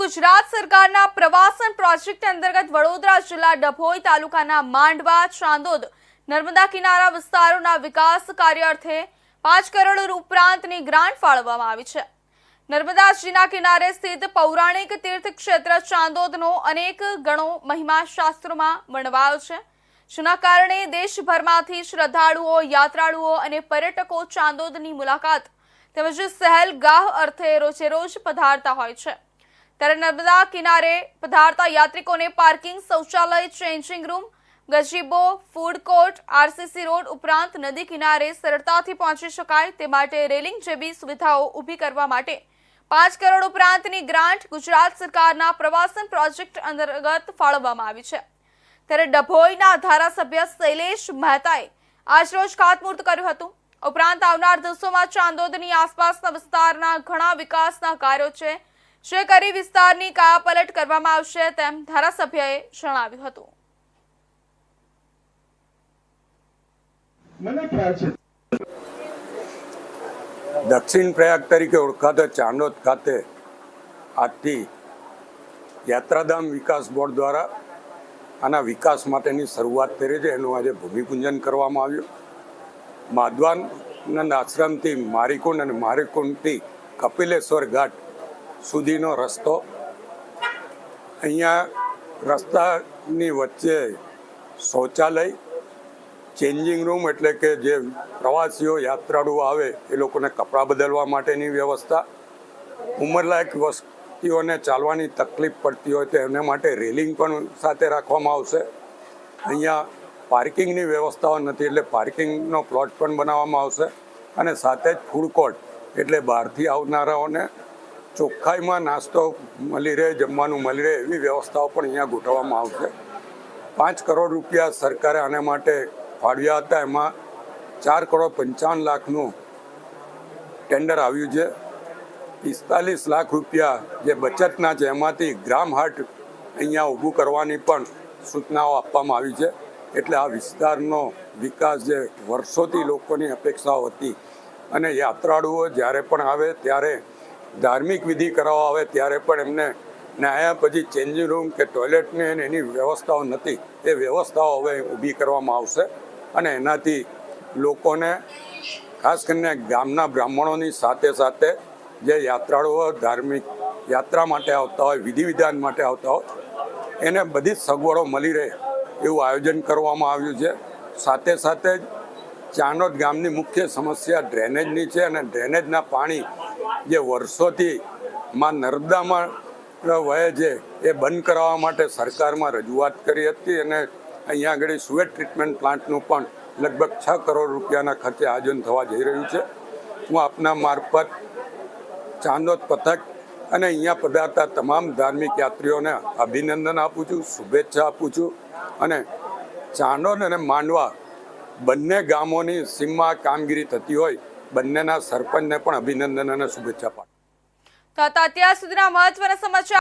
ગુજરાત સરકારના પ્રવાસન પ્રોજેક્ટ અંતર્ગત વડોદરા જિલ્લા ડભોઈ તાલુકાના માંડવા, ચાંદોદ, નર્મદા કિનારા વિસ્તારોના વિકાસ કાર્ય અર્થે પાંચ કરોડ ઉપરાંતની ગ્રાન્ટ ફાળવવામાં આવી છે. નર્મદાજીના કિનારે સ્થિત પૌરાણિક તીર્થ ક્ષેત્ર ચાંદોદનો અનેક ગણો મહિમા શાસ્ત્રોમાં વર્ણવાયો છે. જેના કારણે દેશભરમાંથી શ્રદ્ધાળુઓ, યાત્રાળુઓ અને પર્યટકો ચાંદોદની મુલાકાત તેમજ સહેલગાહ અર્થે રોજે રોજ પધારતા હોય છે. ત્યારે નર્મદા કિનારે પધારતા યાત્રિકોને પાર્કિંગ શૌચાલય changing room gazebo food court RCC road ઉપરાંત નદી કિનારે સરળતાથી પહોંચી શકાય તે માટે રેલિંગ જેવી સુવિધાઓ ઊભી કરવા માટે પાંચ કરોડ ઉપરાંતની ગ્રાન્ટ ગુજરાત સરકારના પ્રવાસન પ્રોજેક્ટ અંતર્ગત ફાળવવામાં આવી છે. ત્યારે ડભોઈના ધારાસભ્ય શૈલેષ મહેતાએ આજરોજ ખાતમુહૂર્ત કર્યું હતું. ઉપરાંત આવનાર દિવસોમાં ચાંદોદની આસપાસના વિસ્તારના ઘણા વિકાસના કાર્યો છે. જે કરી વિસ્તારની કાયાપલટ કરવામાં આવશે તેમ ધારાસભ્યએ જણાવ્યું હતું. મને ખ્યાલ છે. દક્ષિણ પ્રયાગ તરીકે ઓળખાતા ચાંદોદ ખાતે આજથી યાત્રાધામ વિકાસ બોર્ડ દ્વારા આના વિકાસ માટેની શરૂઆત કરી છે. એનું આજે ભૂમિપૂજન કરવામાં આવ્યું. માધવાનંદ આશ્રમથી મારીકુંડ અને મારીકુંડથી કપિલેશ્વર ઘાટ સુધીનો રસ્તો. અહીંયા રસ્તાની વચ્ચે શૌચાલય ચેન્જિંગ રૂમ એટલે કે જે પ્રવાસીઓ યાત્રાળુઓ આવે એ લોકોને કપડાં બદલવા માટેની વ્યવસ્થા. ઉંમરલાયક વસ્તીઓને ચાલવાની તકલીફ પડતી હોય તો એમને માટે રેલિંગ પણ સાથે રાખવામાં આવશે. અહીંયા પાર્કિંગની વ્યવસ્થાઓ નથી એટલે પાર્કિંગનો પ્લોટ પણ બનાવવામાં આવશે. અને સાથે જ ફૂડ કોર્ટ એટલે બહારથી આવનારાઓને ચોખ્ખાઈમાં નાસ્તો મળી રહે, જમવાનું મળી રહે એવી વ્યવસ્થાઓ પણ અહીંયા ગોઠવવામાં આવશે. પાંચ કરોડ રૂપિયા સરકારે આના માટે ફાળવ્યા હતા. એમાં ચાર કરોડ પંચાવન લાખનું ટેન્ડર આવ્યું છે. પિસ્તાલીસ લાખ રૂપિયા જે બચતના છે, એમાંથી ગ્રામ હાટ અહીંયા ઊભું કરવાની પણ સૂચનાઓ આપવામાં આવી છે. એટલે આ વિસ્તારનો વિકાસ જે વર્ષોથી લોકોની અપેક્ષાઓ હતી અને યાત્રાળુઓ જ્યારે પણ આવે ત્યારે ધાર્મિક વિધિ કરાવવા આવે ત્યારે પણ એમને નાયા પછી ચેન્જિંગ રૂમ કે ટોયલેટની એની વ્યવસ્થાઓ નથી. એ વ્યવસ્થાઓ હવે ઊભી કરવામાં આવશે અને એનાથી લોકોને, ખાસ કરીને ગામના બ્રાહ્મણોની સાથે સાથે જે યાત્રાળુઓ ધાર્મિક યાત્રા માટે આવતા હોય, વિધિ વિધાન માટે આવતા હોય, એને બધી સગવડો મળી રહે એવું આયોજન કરવામાં આવ્યું છે. સાથે સાથે જ ચાનોદ ગામની મુખ્ય સમસ્યા ડ્રેનેજની છે અને ડ્રેનેજના પાણી જે વર્ષોથી માં નર્મદામાં વહે છે, એ બંધ કરાવવા માટે સરકારમાં રજૂઆત કરી હતી અને અહીંયા આગળ સુએટ ટ્રીટમેન્ટ પ્લાન્ટનું પણ લગભગ છ કરોડ રૂપિયાના ખર્ચે આયોજન થવા જઈ રહ્યું છે. હું આપના મારફત ચાંદોદ પથક અને અહીંયા પધારતા તમામ ધાર્મિક યાત્રીઓને અભિનંદન આપું છું, શુભેચ્છા આપું છું અને ચાંદોદ અને માંડવા બંને ગામોની સીમમાં કામગીરી થતી હોય, બંનેના સરપંચને પણ અભિનંદન અને શુભેચ્છા પાઠવું તો અત્યાર સુધીના મહત્વના સમાચાર.